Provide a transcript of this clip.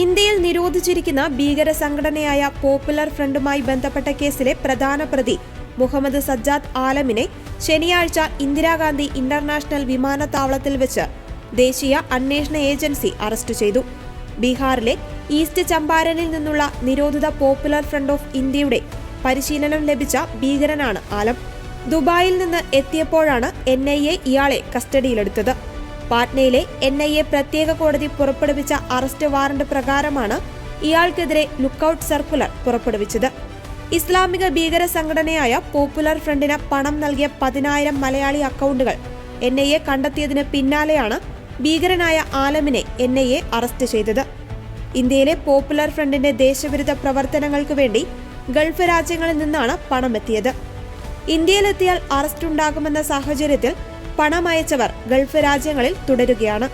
ഇന്ത്യയിൽ നിരോധിച്ചിരിക്കുന്ന ഭീകര സംഘടനയായ പോപ്പുലർ ഫ്രണ്ടുമായി ബന്ധപ്പെട്ട കേസിലെ പ്രധാന പ്രതി മുഹമ്മദ് സജ്ജാദ് ആലമിനെ ശനിയാഴ്ച ഇന്ദിരാഗാന്ധി ഇന്റർനാഷണൽ വിമാനത്താവളത്തിൽ വെച്ച് ദേശീയ അന്വേഷണ ഏജൻസി അറസ്റ്റ് ചെയ്തു. ബീഹാറിലെ ഈസ്റ്റ് ചമ്പാരനിൽ നിന്നുള്ള നിരോധിത പോപ്പുലർ ഫ്രണ്ട് ഓഫ് ഇന്ത്യയുടെ പരിശീലനം ലഭിച്ച ഭീകരനാണ് ആലം. ദുബായിൽ നിന്ന് എത്തിയപ്പോഴാണ് എൻ ഐ എ ഇയാളെ കസ്റ്റഡിയിലെടുത്തത്. പാട്നയിലെ എൻ ഐ എ പ്രത്യേക കോടതി പുറപ്പെടുവിച്ച അറസ്റ്റ് വാറന്റ് പ്രകാരമാണ് ഇയാൾക്കെതിരെ ലുക്കൌട്ട് സർക്കുലർ പുറപ്പെടുവിച്ചത്. ഇസ്ലാമിക ഭീകര സംഘടനയായ പോപ്പുലർ ഫ്രണ്ടിന് പണം നൽകിയ പതിനായിരം മലയാളി അക്കൗണ്ടുകൾ എൻ ഐ എ കണ്ടെത്തിയതിന് പിന്നാലെയാണ് ഭീകരനായ ആലമിനെ എൻ ഐ എ അറസ്റ്റ് ചെയ്തത്. ഇന്ത്യയിലെ പോപ്പുലർ ഫ്രണ്ടിന്റെ ദേശവിരുദ്ധ പ്രവർത്തനങ്ങൾക്ക് വേണ്ടി ഗൾഫ് രാജ്യങ്ങളിൽ നിന്നാണ് പണമെത്തിയത്. ഇന്ത്യയിലെത്തിയാൽ അറസ്റ്റ് ഉണ്ടാകുമെന്ന സാഹചര്യത്തിൽ പണം അയച്ചവർ ഗൾഫ് രാജ്യങ്ങളിൽ തുടരുകയാണ്